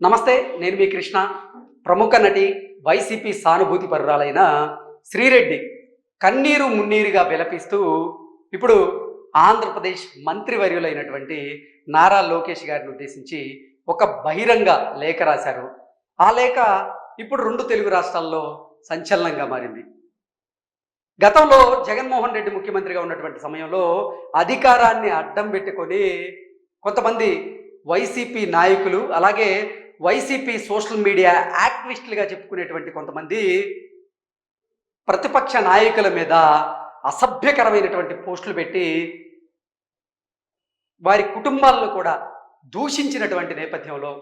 నమస్తే నేను మీ కృష్ణ. ప్రముఖ నటి వైసీపీ సానుభూతి పరురాలైన శ్రీరెడ్డి కన్నీరు మున్నీరుగా విలపిస్తూ ఇప్పుడు ఆంధ్రప్రదేశ్ మంత్రివర్యులైనటువంటి నారా లోకేష్ గారిని ఉద్దేశించి ఒక బహిరంగ లేఖ రాశారు. ఆ లేఖ ఇప్పుడు రెండు తెలుగు రాష్ట్రాల్లో సంచలనంగా మారింది. గతంలో జగన్మోహన్ రెడ్డి ముఖ్యమంత్రిగా ఉన్నటువంటి సమయంలో అధికారాన్ని అడ్డం పెట్టుకొని కొంతమంది వైసీపీ నాయకులు అలాగే వైసీపీ సోషల్ మీడియా యాక్టివిస్టులుగా చెప్పుకునేటువంటి కొంతమంది ప్రతిపక్ష నాయకుల మీద అసభ్యకరమైనటువంటి పోస్టులు పెట్టి వారి కుటుంబాలను కూడా దూషించినటువంటి నేపథ్యంలో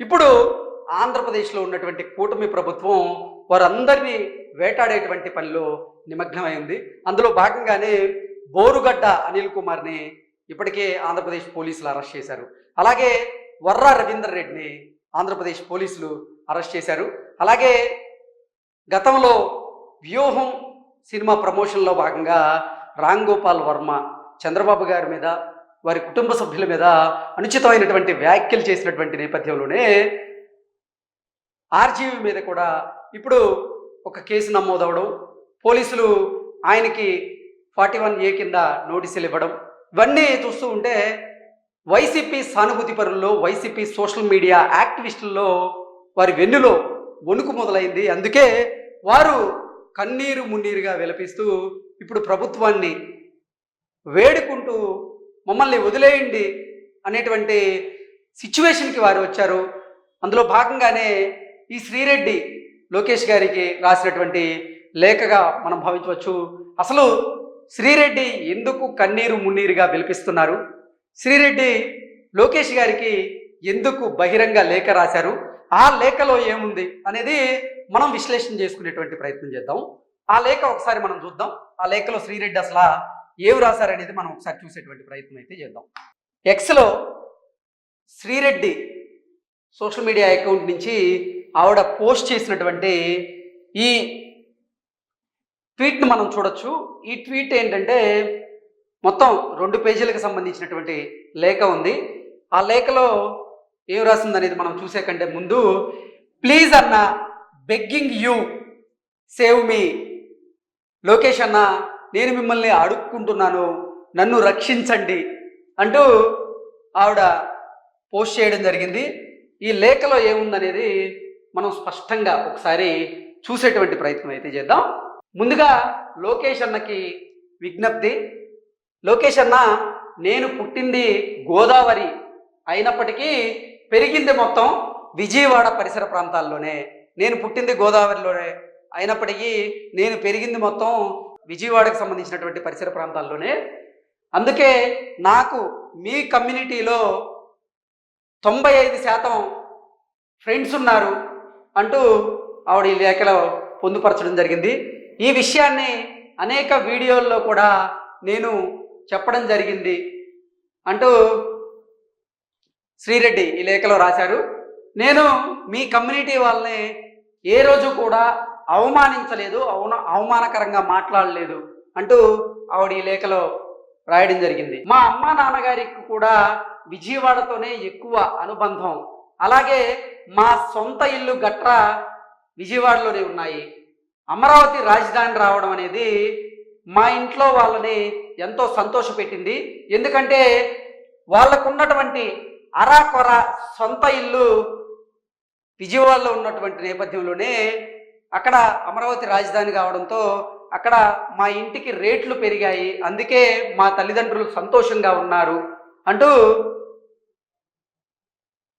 ఇప్పుడు ఆంధ్రప్రదేశ్లో ఉన్నటువంటి కూటమి ప్రభుత్వం వారందరినీ వేటాడేటువంటి పనిలో నిమగ్నమైంది అందులో భాగంగానే బోరుగడ్డ అనిల్ కుమార్ని ఇప్పటికే ఆంధ్రప్రదేశ్ పోలీసులు అరెస్ట్ చేశారు. అలాగే వర్రా రవీందర్ రెడ్డిని ఆంధ్రప్రదేశ్ పోలీసులు అరెస్ట్ చేశారు. అలాగే గతంలో వ్యూహం సినిమా ప్రమోషన్లో భాగంగా రామ్ గోపాల్ వర్మ చంద్రబాబు గారి మీద వారి కుటుంబ సభ్యుల మీద అనుచితమైనటువంటి వ్యాఖ్యలు చేసినటువంటి నేపథ్యంలోనే ఆర్జీవి మీద కూడా ఇప్పుడు ఒక కేసు నమోదవడం పోలీసులు ఆయనకి ఫార్టీ వన్ ఏ కింద నోటీసులు ఇవ్వడం ఇవన్నీ చూస్తూ ఉంటే వైసీపీ సానుభూతి పరుల్లో వైసీపీ సోషల్ మీడియా యాక్టివిస్టుల్లో వారి వెన్నులో వణుకు మొదలైంది. అందుకే వారు కన్నీరు మున్నీరుగా విలపిస్తూ ఇప్పుడు ప్రభుత్వాన్ని వేడుకుంటూ మమ్మల్ని వదిలేయండి అనేటువంటి సిచ్యువేషన్కి వారు వచ్చారు. అందులో భాగంగానే ఈ శ్రీరెడ్డి లోకేష్ గారికి రాసినటువంటి లేఖగా మనం భావించవచ్చు. అసలు శ్రీరెడ్డి ఎందుకు కన్నీరు మున్నీరుగా విలిపిస్తున్నారు? శ్రీరెడ్డి లోకేష్ గారికి ఎందుకు బహిరంగ లేఖ రాశారు? ఆ లేఖలో ఏముంది అనేది మనం విశ్లేషణ చేసుకునేటువంటి ప్రయత్నం చేద్దాం. ఆ లేఖ ఒకసారి మనం చూద్దాం. ఆ లేఖలో శ్రీరెడ్డి అసలు ఏమి రాశారనేది మనం ఒకసారి చూసేటువంటి ప్రయత్నం అయితే చేద్దాం. ఎక్స్లో శ్రీరెడ్డి సోషల్ మీడియా అకౌంట్ నుంచి ఆవిడ పోస్ట్ చేసినటువంటి ఈ ట్వీట్ను మనం చూడొచ్చు. ఈ ట్వీట్ ఏంటంటే మొత్తం రెండు పేజీలకు సంబంధించినటువంటి లేఖ ఉంది. ఆ లేఖలో ఏం రాసింది అనేది మనం చూసే కంటే ముందు ప్లీజ్ అన్న begging you save me. Lokesh అన్న నేను మిమ్మల్ని అడుక్కుంటున్నాను నన్ను రక్షించండి అంటూ ఆవిడ పోస్ట్ చేయడం జరిగింది. ఈ లేఖలో ఏముందనేది మనం స్పష్టంగా ఒకసారి చూసేటువంటి ప్రయత్నం అయితే చేద్దాం. ముందుగా లోకేష్ అన్నకి విజ్ఞప్తి. లోకేష్ అన్న నేను పుట్టింది గోదావరి అయినప్పటికీ పెరిగింది మొత్తం విజయవాడ పరిసర ప్రాంతాల్లోనే. నేను పుట్టింది గోదావరిలోనే. అయినప్పటికీ నేను పెరిగింది మొత్తం విజయవాడకు సంబంధించినటువంటి పరిసర ప్రాంతాల్లోనే. అందుకే నాకు మీ కమ్యూనిటీలో తొంభై ఐదు శాతం ఫ్రెండ్స్ ఉన్నారు అంటూ ఆవిడ ఈ లేఖలో పొందుపరచడం జరిగింది. ఈ విషయాన్ని అనేక వీడియోల్లో కూడా నేను చెప్పడం జరిగింది. అంటూ శ్రీరెడ్డి ఈ లేఖలో రాశారు. నేను మీ కమ్యూనిటీ వాళ్ళని ఏ రోజు కూడా అవమానించలేదు అవన అవమానకరంగా మాట్లాడలేదు అంటూ ఆవిడ ఈ లేఖలో రాయడం జరిగింది. మా అమ్మ నాన్నగారికి కూడా విజయవాడతోనే ఎక్కువ అనుబంధం. అలాగే మా సొంత ఇల్లు గట్రా విజయవాడలోనే ఉన్నాయి. అమరావతి రాజధాని రావడం అనేది మా ఇంట్లో వాళ్ళని ఎంతో సంతోషపెట్టింది. ఎందుకంటే వాళ్ళకున్నటువంటి అరాకొర సొంత ఇల్లు విజయవాడలో ఉన్నటువంటి నేపథ్యంలోనే అక్కడ అమరావతి రాజధాని కావడంతో అక్కడ మా ఇంటికి రేట్లు పెరిగాయి. అందుకే మా తల్లిదండ్రులు సంతోషంగా ఉన్నారు అంటూ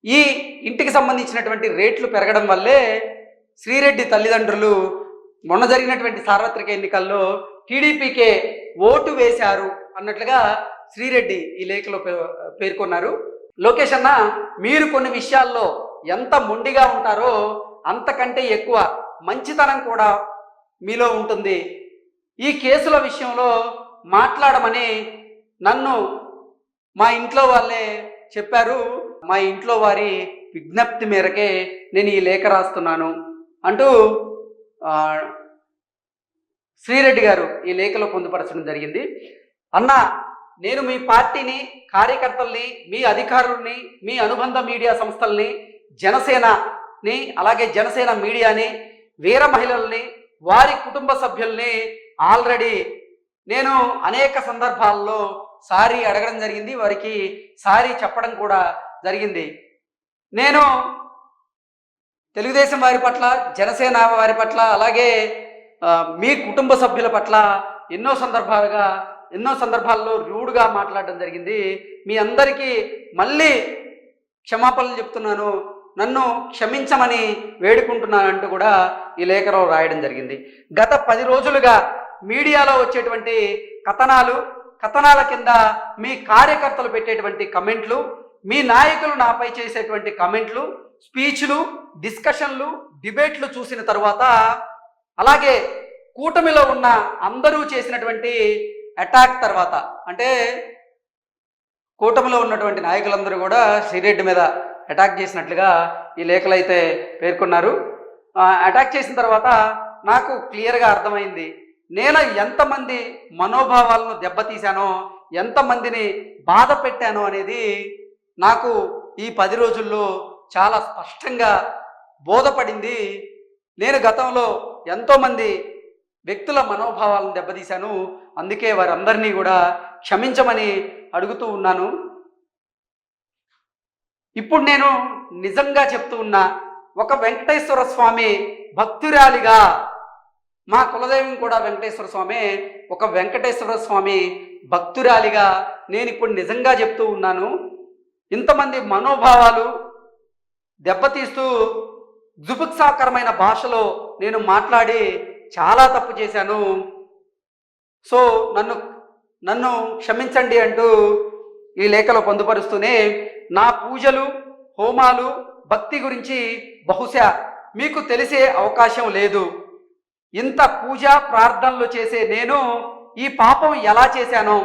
ఈ ఇంటికి సంబంధించినటువంటి రేట్లు పెరగడం వల్లే శ్రీరెడ్డి తల్లిదండ్రులు మొన్న జరిగినటువంటి సార్వత్రిక ఎన్నికల్లో టీడీపీకే ఓటు వేశారు అన్నట్లుగా శ్రీరెడ్డి ఈ లేఖలో పే- పేర్కొన్నారు. లోకేష్ అన్న మీరు కొన్ని విషయాల్లో ఎంత మొండిగా ఉంటారో అంతకంటే ఎక్కువ మంచితనం కూడా మీలో ఉంటుంది. ఈ కేసుల విషయంలో మాట్లాడమని నన్ను మా ఇంట్లో వాళ్ళే చెప్పారు. మా ఇంట్లో వారి విజ్ఞప్తి మేరకే నేను ఈ లేఖ రాస్తున్నాను అంటూ శ్రీరెడ్డి గారు ఈ లేఖలో పొందుపరచడం జరిగింది. అన్న నేను మీ పార్టీని కార్యకర్తల్ని మీ అధికారుల్ని మీ అనుబంధ మీడియా సంస్థల్ని జనసేనని అలాగే జనసేన మీడియాని వీర మహిళల్ని వారి కుటుంబ సభ్యుల్ని ఆల్రెడీ నేను అనేక సందర్భాల్లో సారీ అడగడం జరిగింది. వారికి సారీ చెప్పడం కూడా జరిగింది. నేను తెలుగుదేశం వారి పట్ల జనసేన వారి పట్ల అలాగే మీ కుటుంబ సభ్యుల పట్ల ఎన్నో సందర్భాలుగా ఎన్నో సందర్భాల్లో రూడ్గా మాట్లాడడం జరిగింది. మీ అందరికీ మళ్ళీ క్షమాపణలు చెప్తున్నాను. నన్ను క్షమించమని వేడుకుంటున్నానంటూ కూడా ఈ లేఖలో రాయడం జరిగింది. గత పది రోజులుగా మీడియాలో వచ్చేటువంటి కథనాలు కథనాల కింద మీ కార్యకర్తలు పెట్టేటువంటి కమెంట్లు మీ నాయకులు నాపై చేసేటువంటి కమెంట్లు స్పీచ్లు డిస్కషన్లు డిబేట్లు చూసిన తర్వాత అలాగే కూటమిలో ఉన్న అందరూ చేసినటువంటి అటాక్ తర్వాత అంటే కూటమిలో ఉన్నటువంటి నాయకులందరూ కూడా శ్రీరెడ్డి మీద అటాక్ చేసినట్లుగా ఈ లేఖలు అయితే పేర్కొన్నారు. అటాక్ చేసిన తర్వాత నాకు క్లియర్గా అర్థమైంది నేను ఎంతమంది మనోభావాలను దెబ్బతీశానో ఎంతమందిని బాధ పెట్టానో అనేది నాకు ఈ పది రోజుల్లో చాలా స్పష్టంగా బోధపడింది. నేను గతంలో ఎంతోమంది వ్యక్తుల మనోభావాలను దెబ్బతీశాను. అందుకే వారందరినీ కూడా క్షమించమని అడుగుతూ ఉన్నాను. ఇప్పుడు నేను నిజంగా చెప్తూ ఉన్నా ఒక వెంకటేశ్వర స్వామి భక్తురాలిగా మా కులదైవం కూడా వెంకటేశ్వర స్వామి ఒక వెంకటేశ్వర స్వామి భక్తురాలిగా నేను ఇప్పుడు నిజంగా చెప్తూ ఉన్నాను. ఇంతమంది మనోభావాలు దెబ్బతీస్తూ జుపుత్సాకరమైన భాషలో నేను మాట్లాడి చాలా తప్పు చేశాను. సో నన్ను నన్ను క్షమించండి అంటూ ఈ లేఖలో పొందుపరుస్తూనే నా పూజలు హోమాలు భక్తి గురించి బహుశా మీకు తెలిసే అవకాశం లేదు. ఇంత పూజ ప్రార్థనలు చేసే నేను ఈ పాపం ఎలా చేశానో?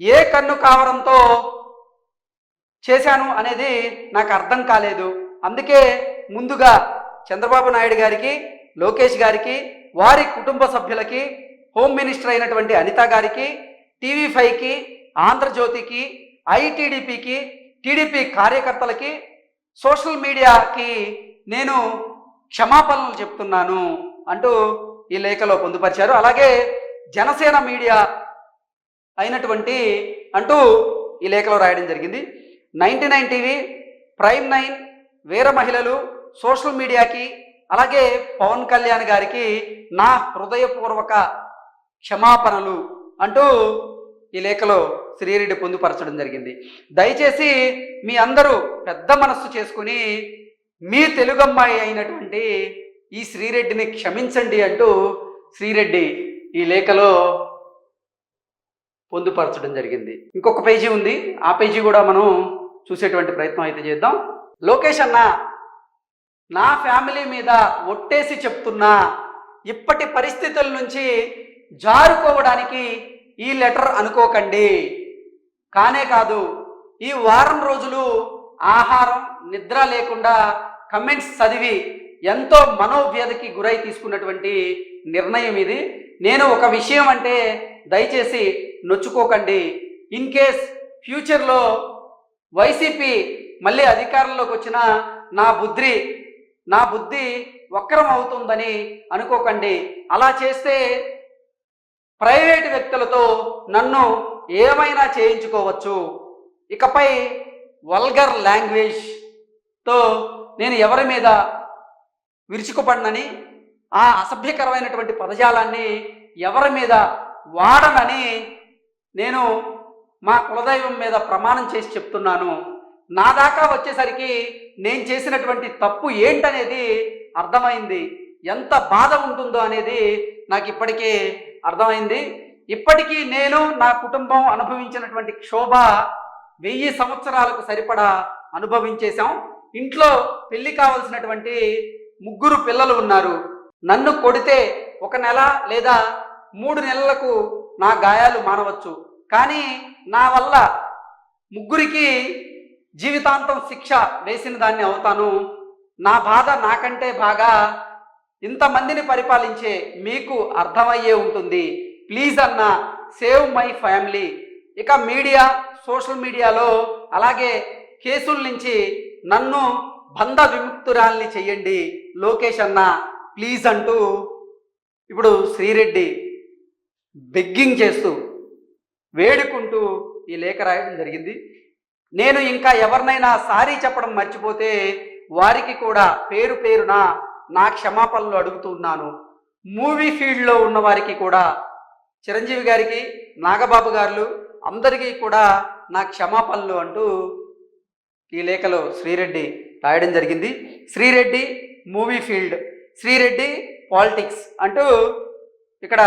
ఏ కన్ను కావడంతో చేశాను అనేది నాకు అర్థం కాలేదు. అందుకే ముందుగా చంద్రబాబు నాయుడు గారికి లోకేష్ గారికి వారి కుటుంబ సభ్యులకి హోమ్ మినిస్టర్ అయినటువంటి అనిత గారికి టీవీ ఫైవ్కి ఆంధ్రజ్యోతికి ఐటీడీపీకి టీడీపీ కార్యకర్తలకి సోషల్ మీడియాకి నేను క్షమాపణలు చెప్తున్నాను అంటూ ఈ లేఖలో పొందుపరిచారు. అలాగే జనసేన మీడియా అయినటువంటి అంటూ ఈ లేఖలో రాయడం జరిగింది. Ninety nine TV prime nine వీర మహిళలు సోషల్ మీడియాకి అలాగే పవన్ కళ్యాణ్ గారికి నా హృదయపూర్వక క్షమాపణలు అంటూ ఈ లేఖలో శ్రీరెడ్డి పొందుపరచడం జరిగింది. దయచేసి మీ అందరూ పెద్ద మనస్సు చేసుకుని మీ తెలుగమ్మాయి అయినటువంటి ఈ శ్రీరెడ్డిని క్షమించండి అంటూ శ్రీరెడ్డి ఈ లేఖలో పొందుపరచడం జరిగింది. ఇంకొక పేజీ ఉంది. ఆ పేజీ కూడా మనం చూసేటువంటి ప్రయత్నం అయితే చేద్దాం. లోకేష్ అన్న నా ఫ్యామిలీ మీద ఒట్టేసి చెప్తున్నా ఇప్పటి పరిస్థితుల నుంచి జారుకోవడానికి ఈ లెటర్ అనుకోకండి. కానే కాదు ఈ వారం రోజులు ఆహారం నిద్ర లేకుండా కమెంట్స్ చదివి ఎంతో మనోవ్యధకి గురై తీసుకున్నటువంటి నిర్ణయం ఇది. నేను ఒక విషయం అంటే దయచేసి నొచ్చుకోకండి. ఇన్ కేస్ ఫ్యూచర్లో వైసీపీ మళ్ళీ అధికారంలోకి వచ్చిన నా బుద్ధి నా బుద్ధి వక్రం అవుతుందని అనుకోకండి. అలా చేస్తే ప్రైవేటు వ్యక్తులతో నన్ను ఏమైనా చేయించుకోవచ్చు. ఇకపై వల్గర్ లాంగ్వేజ్తో నేను ఎవరి మీద విరుచుకుపడినని ఆ అసభ్యకరమైనటువంటి పదజాలాన్ని ఎవరి మీద వాడనని నేను మా కులదైవం మీద ప్రమాణం చేసి చెప్తున్నాను. నా దాకా వచ్చేసరికి నేను చేసినటువంటి తప్పు ఏంటనేది అర్థమైంది. ఎంత బాధ ఉంటుందో అనేది నాకు ఇప్పటికే అర్థమైంది. ఇప్పటికీ నేను నా కుటుంబం అనుభవించినటువంటి క్షోభ వెయ్యి సంవత్సరాలకు సరిపడా అనుభవించేశాం. ఇంట్లో పెళ్ళి కావలసినటువంటి ముగ్గురు పిల్లలు ఉన్నారు. నన్ను కొడితే ఒక నెల లేదా మూడు నెలలకు నా గాయాలు మానవచ్చు. కానీ నా వల్ల ముగ్గురికి జీవితాంతం శిక్ష వేసిన దాన్ని అవుతాను. నా బాధ నాకంటే బాగా ఇంతమందిని పరిపాలించే మీకు అర్థమయ్యే ఉంటుంది. ప్లీజ్ అన్న సేవ్ మై ఫ్యామిలీ. ఇక మీడియా సోషల్ మీడియాలో అలాగే కేసుల నుంచి నన్ను బంధ విముక్తురాల్ని చెయ్యండి. లోకేష్ అన్న ప్లీజ్ అంటూ ఇప్పుడు శ్రీరెడ్డి బెగ్గింగ్ చేస్తూ వేడుకుంటూ ఈ లేఖ రాయడం జరిగింది. నేను ఇంకా ఎవరినైనా సారీ చెప్పడం మర్చిపోతే వారికి కూడా పేరు పేరున నా క్షమాపణలు అడుగుతున్నాను మూవీ ఫీల్డ్లో ఉన్న వారికి కూడా చిరంజీవి గారికి నాగబాబు గారు అందరికీ కూడా నా క్షమాపణలు అంటూ ఈ లేఖలో శ్రీరెడ్డి రాయడం జరిగింది. Sri Reddy movie field Sri Reddy politics అంటూ ఇక్కడ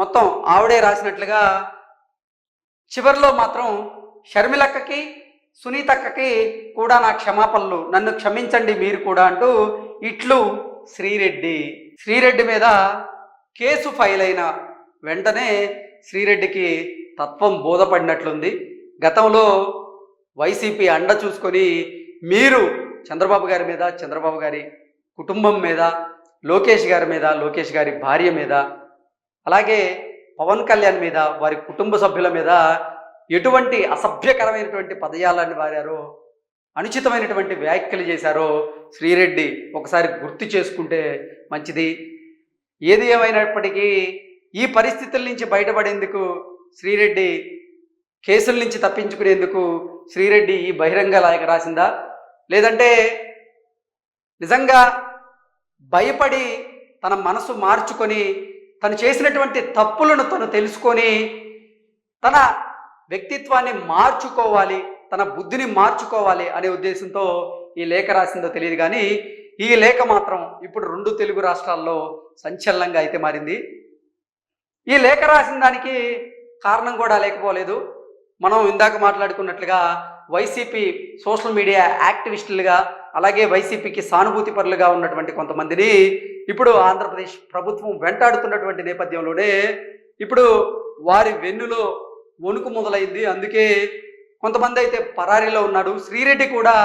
మొత్తం ఆవిడే రాసినట్లుగా చివరిలో మాత్రం షర్మిలక్కకి సునీతక్కకి కూడా నా క్షమాపణలు. నన్ను క్షమించండి మీరు కూడా అంటూ ఇట్లు శ్రీరెడ్డి. శ్రీరెడ్డి మీద కేసు ఫైల్ అయిన వెంటనే శ్రీరెడ్డికి తత్వం బోధపడినట్లుంది. గతంలో వైసీపీ అండ చూసుకొని మీరు చంద్రబాబు గారి మీద చంద్రబాబు గారి కుటుంబం మీద లోకేష్ గారి మీద లోకేష్ గారి భార్య మీద అలాగే పవన్ కళ్యాణ్ మీద వారి కుటుంబ సభ్యుల మీద ఎటువంటి అసభ్యకరమైనటువంటి పదజాలాన్ని వారారో అనుచితమైనటువంటి వ్యాఖ్యలు చేశారో శ్రీరెడ్డి ఒకసారి గుర్తు చేసుకుంటే మంచిది. ఏది ఏమైనప్పటికీ ఈ పరిస్థితుల నుంచి బయటపడేందుకు శ్రీరెడ్డి కేసుల నుంచి తప్పించుకునేందుకు శ్రీరెడ్డి ఈ బహిరంగ లాయక రాసిందా? లేదంటే నిజంగా భయపడి తన మనసు మార్చుకొని తను చేసినటువంటి తప్పులను తను తెలుసుకొని తన వ్యక్తిత్వాన్ని మార్చుకోవాలి తన బుద్ధిని మార్చుకోవాలి అనే ఉద్దేశంతో ఈ లేఖ రాసిందో తెలియదు కానీ ఈ లేఖ మాత్రం ఇప్పుడు రెండు తెలుగు రాష్ట్రాల్లో సంచలనంగా అయితే మారింది. ఈ లేఖ రాసిన దానికి కారణం కూడా లేకపోలేదు. మనం ఇందాక మాట్లాడుకున్నట్లుగా వైసీపీ సోషల్ మీడియా యాక్టివిస్టులుగా అలాగే వైసీపీకి సానుభూతి పరులుగా ఉన్నటువంటి కొంతమందిని ఇప్పుడు ఆంధ్రప్రదేశ్ ప్రభుత్వం వెంటాడుతున్నటువంటి నేపథ్యంలోనే ఇప్పుడు వారి వెన్నులో వణుకు మొదలైంది. అందుకే కొంతమంది అయితే పరారీలో ఉన్నాడు శ్రీరెడ్డి కూడా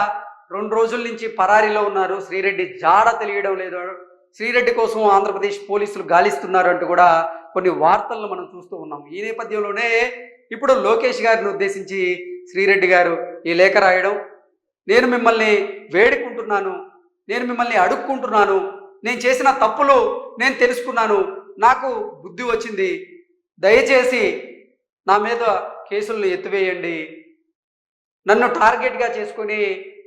రెండు రోజుల నుంచి పరారీలో ఉన్నారు. శ్రీరెడ్డి జాడ తెలియడం లేదు. శ్రీరెడ్డి కోసం ఆంధ్రప్రదేశ్ పోలీసులు గాలిస్తున్నారు అంటూ కూడా కొన్ని వార్తలను మనం చూస్తూ ఉన్నాం. ఈ నేపథ్యంలోనే ఇప్పుడు లోకేష్ గారిని ఉద్దేశించి శ్రీరెడ్డి గారు ఈ లేఖ రాయడం నేను మిమ్మల్ని వేడుకుంటున్నాను నేను మిమ్మల్ని అడుక్కుంటున్నాను నేను చేసిన తప్పులు నేను తెలుసుకున్నాను నాకు బుద్ధి వచ్చింది. దయచేసి నా మీద కేసులను ఎత్తివేయండి. నన్ను టార్గెట్గా చేసుకొని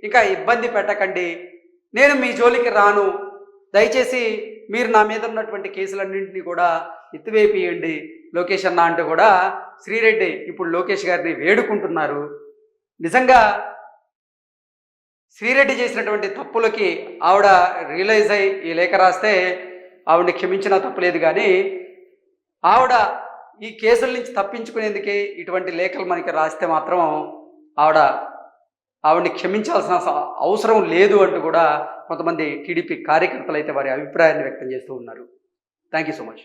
ఇంకా ఇబ్బంది పెట్టకండి. నేను మీ జోలికి రాను. దయచేసి మీరు నా మీద ఉన్నటువంటి కేసులన్నింటినీ కూడా ఎత్తివేపియండి. లోకేష్ అన్న అంటూ కూడా శ్రీరెడ్డి ఇప్పుడు లోకేష్ గారిని వేడుకుంటున్నారు. నిజంగా శ్రీరెడ్డి చేసినటువంటి తప్పులకి ఆవిడ రియలైజ్ అయ్యి ఈ లేఖ రాస్తే ఆవిడని క్షమించినా తప్పులేదు కానీ ఆవిడ ఈ కేసుల నుంచి తప్పించుకునేందుకే ఇటువంటి లేఖలు మనకి రాస్తే మాత్రం ఆవిడ ఆవిడని క్షమించాల్సిన అవసరం లేదు అంటూ కూడా కొంతమంది టీడీపీ కార్యకర్తలు అయితే వారి అభిప్రాయాన్ని వ్యక్తం చేస్తూ ఉన్నారు. Thank you so much.